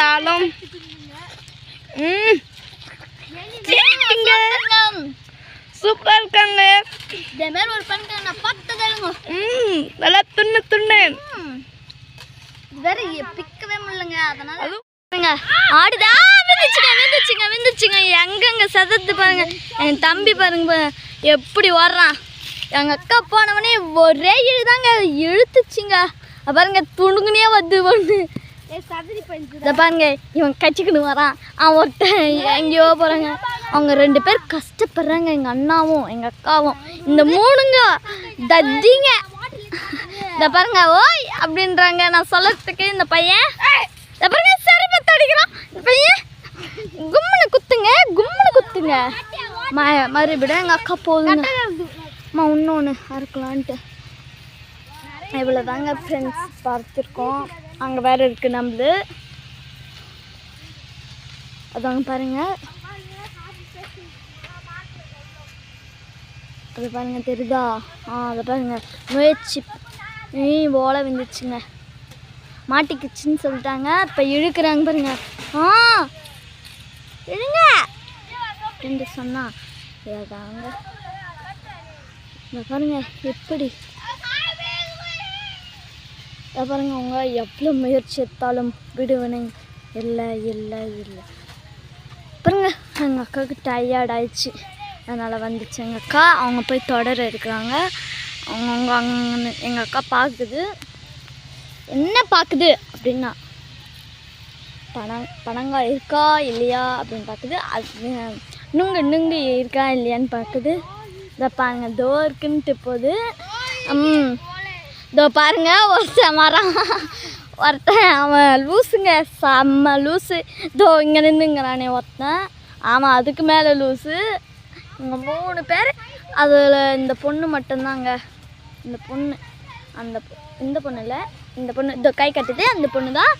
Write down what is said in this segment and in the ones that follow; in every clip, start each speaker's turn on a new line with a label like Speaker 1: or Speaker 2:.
Speaker 1: பார்த்தாலும். சூப்பரா இருக்காங்க
Speaker 2: இதே மாதிரி ஒரு பண்ணிட்டு நான் பார்த்ததேங்க
Speaker 1: ம் நல்லா துண்ணு துண்ணு.
Speaker 2: வேற பிக்கவே முடியலங்க அதனால ஆடுதா? விந்துச்சுங்க விந்துச்சுங்க விந்துச்சுங்க. எங்கங்க சதத்து பாருங்க. என் தம்பி பாருங்க எப்படி ஓடுறான். எங்கள் அக்கா போனவனே ஒரே இழுதாங்க. இழுத்துச்சுங்க. பாருங்க துணுங்குனே வந்து ஒன்று இதை பாருங்க இவன் கச்சிக்கிட்டு வரான். அவன் ஒருத்தன் எங்கேயோ போகிறாங்க அவங்க ரெண்டு பேர் கஷ்டப்படுறாங்க. எங்கள் அண்ணாவும் எங்கள் அக்காவும். இந்த மூணுங்க தத்திங்க. இந்த பாருங்க ஓய் அப்படின்றாங்க. நான் சொல்லத்துக்கு இந்த பையன் இந்த பாருங்க சரபத்து அடிக்கிறான். இந்த பையன் கும்முனு குத்துங்க கும்முனு குத்துங்க. ம மறுபடியும் எங்கள் அக்கா போதுங்க. அம்மா இன்னொன்று அறுக்கலான்ட்டு. இவ்வளோ தாங்க ஃப்ரெண்ட்ஸ் பார்த்துருக்கோம். அங்கே வேறு இருக்குது நம்மளு. அதாங்க பாருங்கள் அது பாருங்கள் தெரியுதா? ஆ அதை பாருங்கள் முயற்சி நீ ஓலை வந்துச்சுங்க மாட்டிக்கிச்சுன்னு சொல்லிட்டாங்க. இப்போ இழுக்கிறாங்க பாருங்க. ஆ இழுங்க. என்று சொன்னால் இதாங்க. இந்த பாருங்க எப்படி பாருங்க அவங்க எவ்வளோ முயற்சி எடுத்தாலும் விடுவனை இல்லை இல்லை இல்லை. பாருங்க எங்கள் அக்காவுக்கு டயர்ட் ஆயிடுச்சு. அதனால் வந்துச்சு. எங்கள் அக்கா அவங்க போய் தொடர இருக்கிறாங்க. அவங்கவுங்க அங்கே எங்கள் அக்கா பார்க்குது என்ன பார்க்குது அப்படின்னா பணம் பணங்காய் இருக்கா இல்லையா அப்படின்னு பார்க்குது அது நுங்கு நுங்கு இருக்கா இல்லையான்னு பார்க்குது இதை பாருங்க தோர்க்குன்ட்டு போகுது. இதோ பாருங்க ஒருத்த மரம். ஒருத்தன் அவன் லூசுங்க செம்ம லூசு. இதோ இங்கே நின்றுங்கிறானே ஒருத்தன். ஆமாம் அதுக்கு மேலே லூசு. இங்கே மூணு பேர் அதில் இந்த பொண்ணு மட்டும்தாங்க. இந்த பொண்ணு அந்த இந்த பொண்ணு இல்லை இந்த பொண்ணு. இதோ கை கட்டுது அந்த பொண்ணு தான்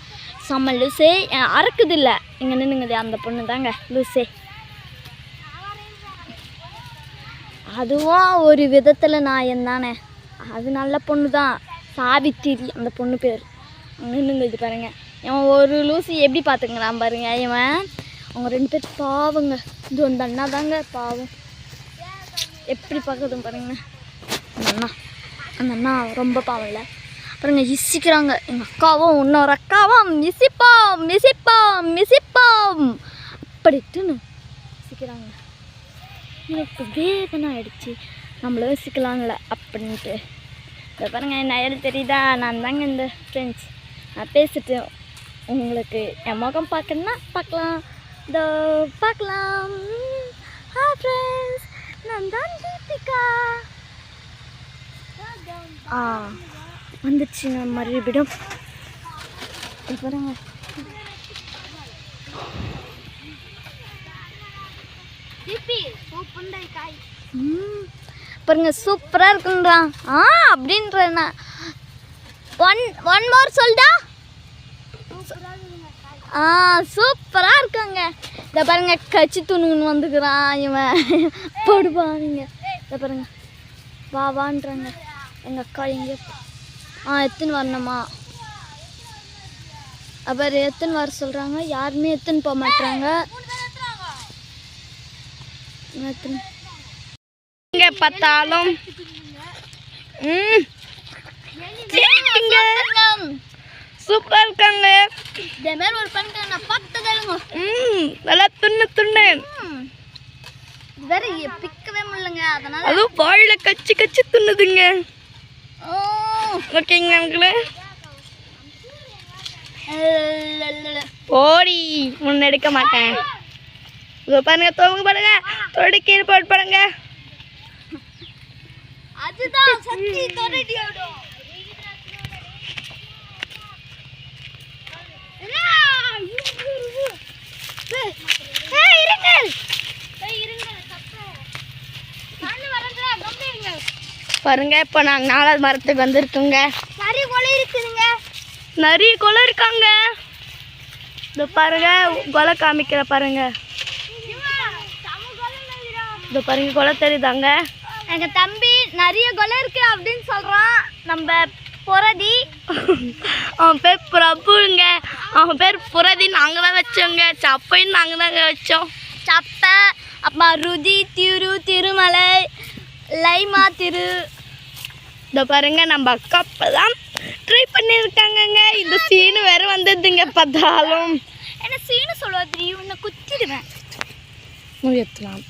Speaker 2: செம்ம லூசே. அறக்குது இல்லை. இங்கே நின்றுங்குது அந்த பொண்ணு தாங்க லூசே. அதுவும் ஒரு விதத்தில் நான் தானே அது நல்ல பொண்ணு தான் சாவித்திரி அந்த பொண்ணு பேர். நின்றுங்க இது பாருங்கள் இவன் ஒரு லூசி எப்படி பார்த்துக்கிறான் பாருங்க இவன். அவங்க ரெண்டு பேர் பாவங்க. இது அந்த அண்ணா தாங்க பாவம். எப்படி பார்க்குதுன்னு பாருங்க. அந்த அண்ணா. அந்த அண்ணா ரொம்ப பாவம் இல்லை. பாருங்க இசிக்கிறாங்க. எங்கள் அக்காவும் இன்னொரு அக்காவும். மிசிப்போம் மிசிப்போம் மிசிப்போம் அப்படிட்டுன்னு இசிக்கிறாங்க. எனக்கு வேதனை ஆயிடுச்சு. நம்மள யோசிக்கலாம்ல அப்படின்ட்டு. இதை பாருங்க என்ன யாரும் தெரியுதா? நான் தாங்க இந்த ஃப்ரெண்ட்ஸ் நான் பேசிட்டு உங்களுக்கு என் முகம் பார்க்கணுன்னா பார்க்கலாம். இதோ பார்க்கலாம். ஹா ஃப்ரெண்ட்ஸ் நான் தான் தீபிகா. ஆ வந்துச்சுங்க மறுபடியும். இது பாருங்க. ம். பாருங்க சூப்பராக இருக்குன்றான் ஆ அப்படின்றண்ணா. ஒன் ஒன் மோர் சொல்டா. ஆ சூப்பராக இருக்காங்க. இதை பாருங்க கச்சி துணுன்னு வந்துக்கிறான் இவன். போடுவானுங்க. இதை பாருங்க. வா வான்றாங்க. எங்கள் அக்கா எங்கே ஆ எத்துன்னு வரணுமா? அப்புறம் எத்துன்னு வர சொல்கிறாங்க யாருமே எத்துன்னு போக மாட்டாங்க எத்துன்னு
Speaker 1: பார்த்தாலும். சூப்பரா இருக்காங்க.
Speaker 2: இதே மாதிரி ஒரு பண்ணிட்டு நான் பார்த்ததேங்க
Speaker 1: ம். நல்லா துண்ணு துண்ணு.
Speaker 2: வேற பிக்கவே முடியலங்க அதனால.
Speaker 1: அதுவும் வாயில கச்சி கச்சி துண்ணுதுங்க. ஓகேங்க அங்கிள்.
Speaker 2: லலலல.
Speaker 1: ஓடி முன்ன எடுக்க மாட்டேன். இதோ பாருங்க தோங்க பாருங்க தொடி கீழே போட்டு பாருங்க.
Speaker 2: அதுதான்
Speaker 1: பாருங்க இப்போ நாங்கள் நாலாவது மரத்துக்கு வந்திருக்கோங்க.
Speaker 2: நிறைய கொலை இருக்குதுங்க.
Speaker 1: நிறைய குலை இருக்காங்க. இதோ பாருங்க கொலை காமிக்கிற பாருங்க. இதோ பாருங்க கொலை தெரியுதாங்க?
Speaker 2: எங்க தம்பி நிறைய கொலை இருக்கு அப்படின்னு சொல்றான் நம்ம புரதி.
Speaker 1: அவன் பேர் பிரபுங்க. அவன் பேர் புரதி நாங்கள் வச்சோங்க. சப்பையும் நாங்கள் தாங்க வச்சோம்.
Speaker 2: சப்பை அப்புறமா ருதி திரு திருமலை லைமா திரு.
Speaker 1: இந்த பாருங்க நம்ம அக்கா அப்பதான் ட்ரை பண்ணியிருக்காங்கங்க. இந்த சீனு வேற வந்ததுங்க பார்த்தாலும்.
Speaker 2: என்ன சீனு சொல்லுவது உன்னை குத்திடுவேன்.
Speaker 1: முயற்சலாம்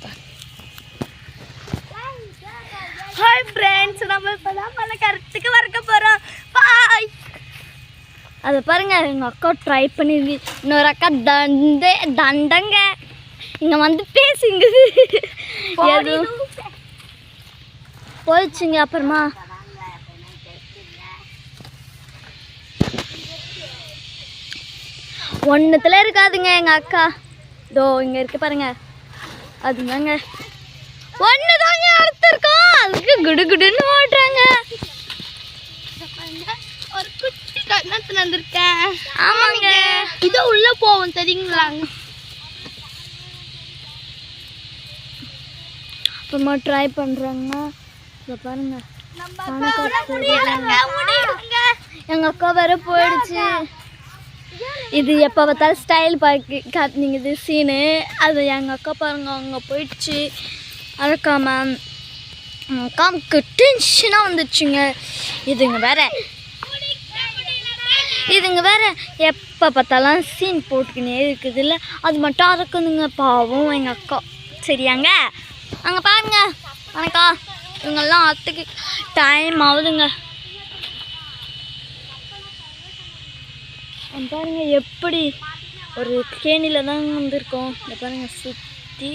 Speaker 1: ஹாய் ஃப்ரெண்ட்ஸ் நம்ம இப்போதான் பணக்காரத்துக்கு வறுக்க போகிறோம் பாய்
Speaker 2: அதை பாருங்க எங்கள் அக்கா ட்ரை பண்ணிருக்கு இன்னொரு அக்கா தண்டே தண்டங்க. இங்கே வந்து பேசுங்குது. எதுவும் போயிடுச்சுங்க அப்புறமா. ஒன்றுத்துல இருக்காதுங்க எங்கள் அக்கா. தோ இங்கே இருக்கு பாருங்க. அதுதாங்க. ஒன்று அதுக்கு குடு குடுன்னு ஓட்டுறாங்க.
Speaker 1: ஒரு குட்டி கண்ணத்தில் வந்திருக்கேன்
Speaker 2: ஆமாங்க.
Speaker 1: இது உள்ள போவோம் தெரியுங்களாங்க
Speaker 2: அப்புறமா ட்ரை பண்ணுறாங்க இதை பாருங்க. எங்கள் அக்கா வேற போயிடுச்சு. இது எப்போ பார்த்தாலும் ஸ்டைல் பார்க்க காட்டினீங்க இது சீனு அது எங்கள் அக்கா பாருங்க அங்கே போயிடுச்சு. எங்கள் அக்காவுக்கு டென்ஷனாக வந்துடுச்சுங்க இதுங்க வேற. இதுங்க வேற எப்போ பார்த்தாலும் சீன் போட்டுக்கினே இருக்குது இல்லை அது மட்டும் அறக்குதுங்க பாவம் எங்கள் அக்கா. சரியாங்க? அங்கே பாருங்க. வணக்கா. இவங்கெல்லாம் அத்துக்கு டைம் ஆகுதுங்க. பாருங்க எப்படி ஒரு கேணியில் தான் வந்திருக்கோம். இந்த பாருங்க சுற்றி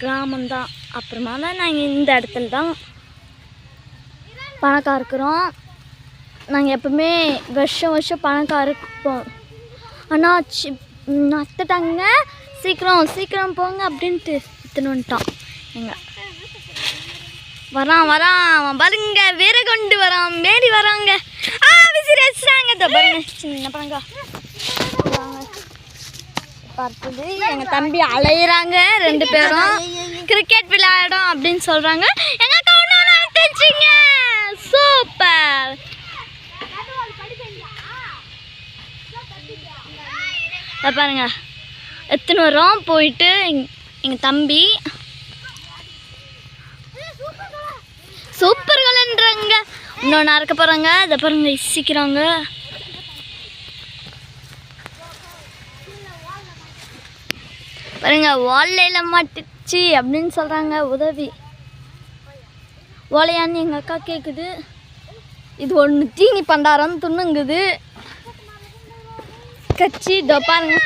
Speaker 2: கிராமம்தான். அப்புறமா தான் நாங்கள் இந்த இடத்துல தான் பணக்கார இருக்கிறோம். நாங்கள் எப்பவுமே வருஷம் வருஷம் பணக்காக இருப்போம். ஆனால் சி நத்துட்டாங்க சீக்கிரம் சீக்கிரம் போங்க அப்படின்ட்டு இத்தனை வந்துட்டான் எங்க? வரான் வரான். அவன் பாருங்க வேற கொண்டு வரான். மேடி வராங்க. ஆ விசிறி வச்சுட்டாங்க பாருங்க. சின்ன பாருங்க பார்த்தது எங்கள் தம்பி அலையிறாங்க ரெண்டு பேரும். கிரிக்கெட் விளையாடும் அப்படின்னு சொல்கிறாங்க எங்கள் அக்கா ஒன்று தெரிஞ்சிங்க சூப்பர் பாருங்க. எத்தனை வரோம் போயிட்டு எங் எங்கள் தம்பி. சூப்பர் கலன்றாங்க. இன்னொன்று அறுக்க போகிறாங்க இதை பாருங்க இசிக்கிறாங்க. பாருங்க ஓலையில் மாட்டுச்சு அப்படின்னு சொல்கிறாங்க உதவி. ஓலையான்னு எங்கள் அக்கா கேட்குது இது ஒன்று தீனி பண்டாரம் துண்ணுங்குது. கச்சி இதோ பாருங்க.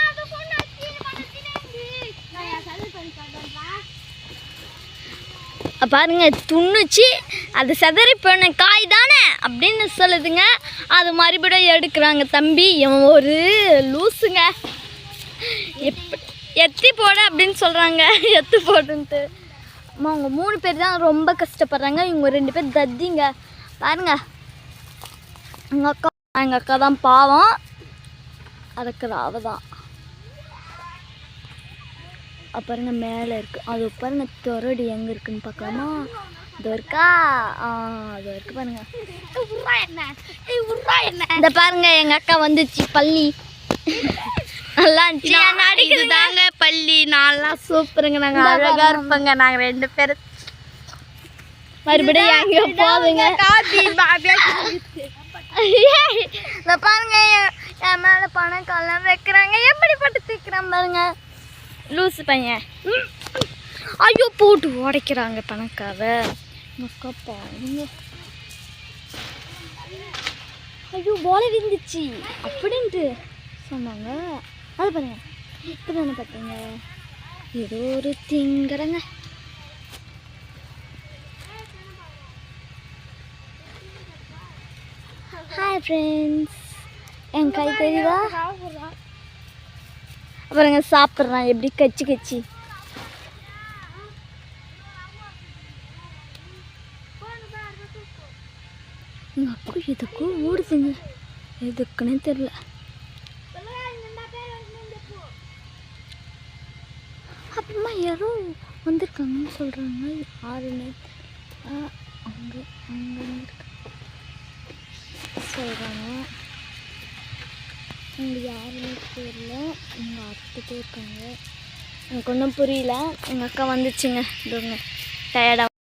Speaker 2: பாருங்க துண்ணுச்சு. அது செதறி போன காய் தானே அப்படின்னு சொல்லுதுங்க. அது மறுபடியும் எடுக்கிறாங்க தம்பி. இவன் ஒரு லூசுங்க. எப்படி எத்தி போட அப்படின்னு சொல்கிறாங்க எத்து போடுன்ட்டு. அம்மா அவங்க மூணு பேர் தான் ரொம்ப கஷ்டப்படுறாங்க. இவங்க ரெண்டு பேர் தத்திங்க. பாருங்க. எங்கள் அக்கா எங்கள் அக்கா தான் பாவம். அதுக்கு அவ தான். பாருங்க மேலே இருக்கு. அது பாருங்க தொரடி எங்கே இருக்குன்னு பார்க்கலாமா இது இருக்கா? ஆ அது இருக்கு பாருங்க. இந்த பாருங்க எங்க அக்கா வந்துச்சு பள்ளி. நல்லா இருந்துச்சு
Speaker 1: இதுதாங்க பள்ளி. நான்லாம் சூப்பருங்க. நாங்க
Speaker 2: இந்த
Speaker 1: அழகா. இருப்போங்க. நாங்க ரெண்டு பேரும்
Speaker 2: மறுபடியும் எங்க போதுங்க.
Speaker 1: காபி பாபியா
Speaker 2: பாருங்க என் மேல பணம் கல்லாம் வைக்கிறாங்க. எப்படி பட்டு தீக்கிறான் பாருங்க. லூசு பையன். ஐயோ போட்டு உடைக்கிறாங்க அக்கா பாருங்க. ஐயோ போல விந்துச்சு அப்படின்ட்டு சொன்னாங்க. அது பாருங்க. இப்போ தானே பார்த்தீங்க? ஏதோ ஒரு திங்கிறங்க ஹாய் ஃப்ரெண்ட்ஸ் என் கை தெரியுதா? அப்புறங்க சாப்பிட்றான் எப்படி கச்சி கச்சி. எங்கள் அக்கா எதுக்கும் ஓடுதுங்க. எதுக்குன்னே தெரில அப்புறமா யாரோ வந்திருக்காங்கன்னு சொல்கிறாங்க யாருன்னு அங்கே அங்கே சொல்கிறாங்க இங்கே யாருமே தெரியல. எங்கள் அத்தை இருக்காங்க. எனக்கு ஒன்றும் புரியல. எங்கள் அக்கா வந்துச்சுங்க. இதுங்க டயர்டாக